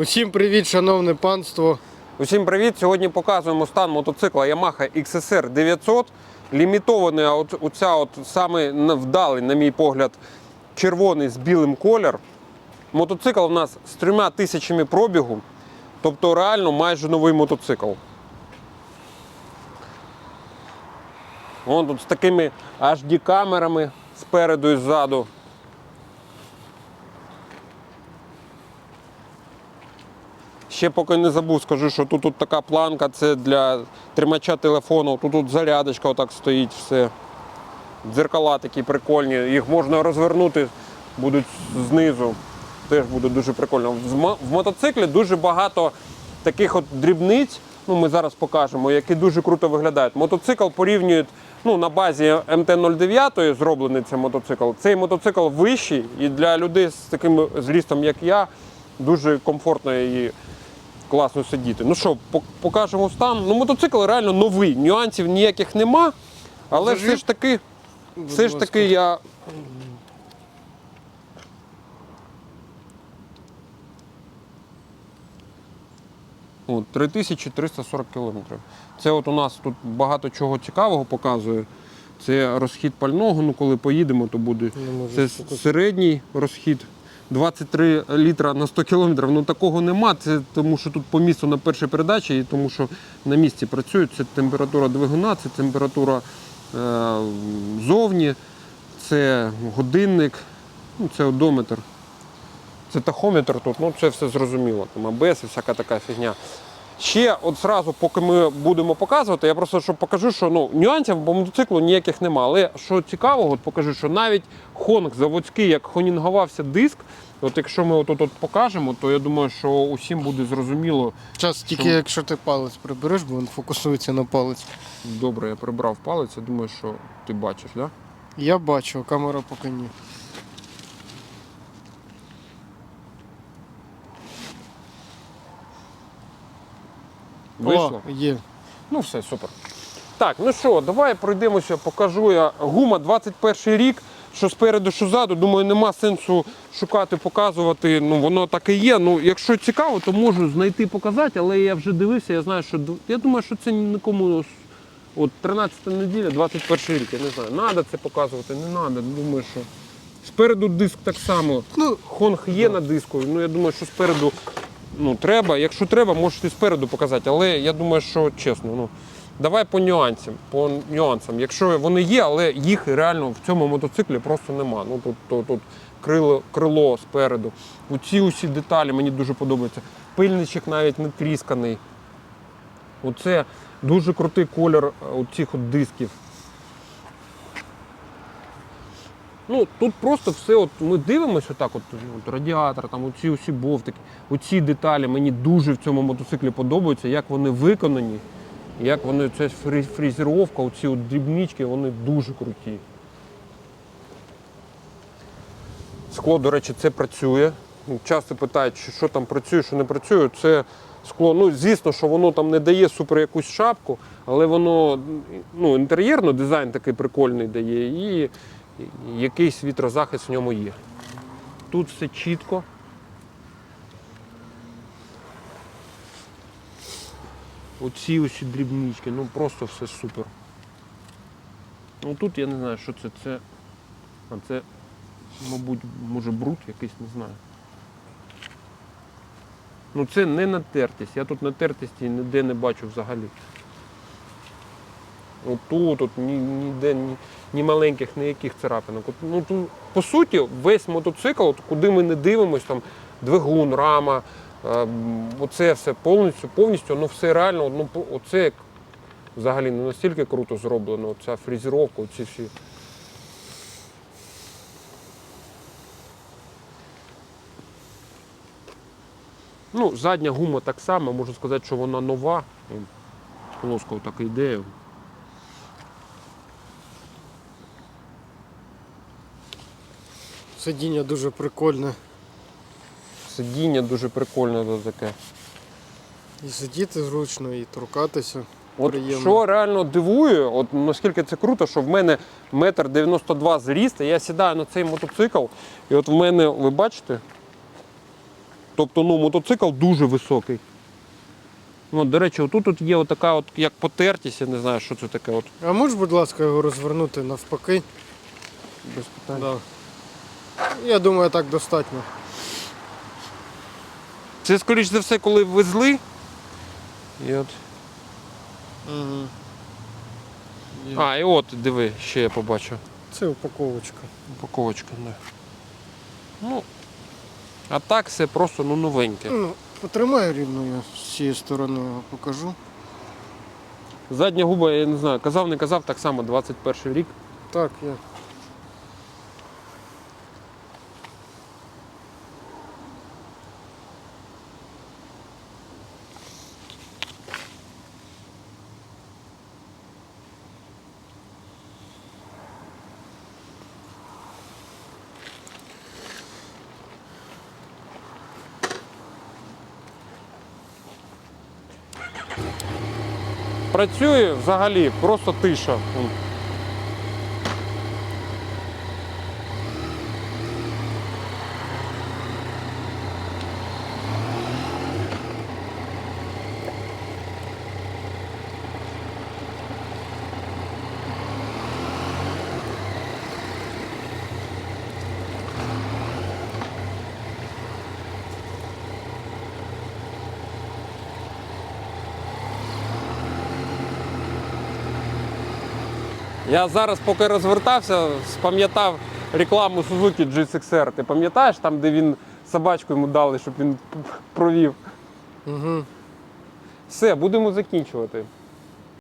Усім привіт, шановне панство. Усім привіт! Сьогодні показуємо стан мотоцикла Yamaha XSR 900. Лімітований, от, оця от саме вдалий, на мій погляд, червоний з білим колір. Мотоцикл у нас з трьома тисячами пробігу, тобто реально майже новий мотоцикл. Вон тут з такими HD-камерами спереду і ззаду. Ще поки не забув, скажу, що тут, тут така планка, це для тримача телефону, тут, тут зарядочка отак стоїть, все. Дзеркала такі прикольні, їх можна розвернути, будуть знизу. Теж буде дуже прикольно. В мотоциклі дуже багато таких от дрібниць, ну ми зараз покажемо, які дуже круто виглядають. Мотоцикл порівнюють ну, на базі МТ-09 зроблений цей мотоцикл. Цей мотоцикл вищий і для людей з таким зрістом, як я, дуже комфортно і класно сидіти. Ну що, покажемо стан. Ну, мотоцикл реально новий, нюансів ніяких нема. Але Зажив. все ж таки, все ж таки я. От, 3340 кілометрів. Це от у нас тут багато чого цікавого показує. Це розхід пального, ну коли поїдемо, то буде. Це середній розхід. 23 літра на 100 кілометрів. Ну такого нема. Це тому, що тут по місту на першій передачі, і тому що на місці працюють. Це температура двигуна, це температура е, зовні, це годинник, ну, це одометр. Це тахометр тут, ну це все зрозуміло. Там АБС і всяка така фігня. Ще от зразу, поки ми будемо показувати, я просто що покажу, що ну, нюансів по мотоциклу ніяких нема. Але що цікавого, от покажу, що навіть хонг заводський, як хонінгувався диск, от якщо ми от, от, покажемо, то я думаю, що усім буде зрозуміло. Час тільки Що? якщо ти палець прибереш, бо він фокусується на палець. Добре, я прибрав палець, я думаю, що ти бачиш, да? Я бачу, камера поки ні. Вийшло? О, є. Ну, все, супер. Так, ну що, давай пройдемося, покажу я. Гума 21 рік, що спереду, що ззаду. Думаю, нема сенсу шукати, показувати. Ну, воно так і є. Ну, якщо цікаво, то можу знайти, показати, але я вже дивився, я знаю, що я думаю, що це нікому. От 13 неділя, 21 рік, я не знаю. Надо це показувати, не треба. Думаю, що. Спереду диск так само. Ну, Хонг є на диску. Ну я думаю, що спереду ну, треба. Якщо треба, можеш і спереду показати. Але я думаю, що чесно, ну давай по нюансам. По нюансам. Якщо вони є, але їх реально в цьому мотоциклі просто нема. Ну тут, тут, тут крило, крило спереду. Оці усі деталі мені дуже подобаються. Пильничок навіть не трісканий. Оце дуже крутий колір е, оцих от дисків. Ну, тут просто все, от ми дивимося так, от, от радіатор, там оці усі бовтики, оці деталі мені дуже в цьому мотоциклі подобаються, як вони виконані, як вони, фрі- фрезеровка, оці от дрібнички, вони дуже круті. Скло, до речі, це працює. Часто питають, що там працює, що не працює. Це скло, ну звісно, що воно там не дає супер якусь шапку, але воно ну, інтер'єрно дизайн такий прикольний дає і якийсь вітрозахист в ньому є. Тут все чітко. Оці усі дрібнички, ну просто все супер. Ну тут я не знаю, що це. Це, а це мабуть, може бруд якийсь, не знаю. Ну це не натертість. Я тут натертості ніде не бачу взагалі. Отут, тут ні, ніде ні, ні маленьких, ніяких царапинок. От, ну, тут, по суті, весь мотоцикл, от, куди ми не дивимося, там двигун, рама, е, оце все повністю, повністю, ну все реально, ну, оце взагалі не настільки круто зроблено, ця фрезеровка, оці всі. Ну, задня гума так само, можу сказати, що вона нова. Плоско так йде. Сидіння дуже прикольне. Сидіння дуже прикольне за таке. І сидіти зручно, і торкатися. От Приємно. що реально дивує, от наскільки це круто, що в мене метр 92 зріст, і я сідаю на цей мотоцикл, і от в мене, ви бачите, Тобто ну, мотоцикл дуже високий. От, до речі, отут от є отака, от, як потертість, я не знаю, що це таке. От, А можеш, будь ласка, його розвернути навпаки? без питань. Да. Я думаю, так достатньо. Це, скоріш за все, коли везли. І от. Угу. А, і от, диви, ще я побачу. Це упаковочка. Упаковочка. Не. Ну, а так все просто ну, новеньке. Ну, потримай рівно, я з цієї сторони покажу. Задня губа, я не знаю, казав, не казав, так само 21 рік. Так, я. Працює взагалі, просто тиша. Я зараз, поки розвертався, спам'ятав рекламу Suzuki GSX-R. Ти пам'ятаєш там, де він собачку йому дали, щоб він провів? Угу. Все, будемо закінчувати.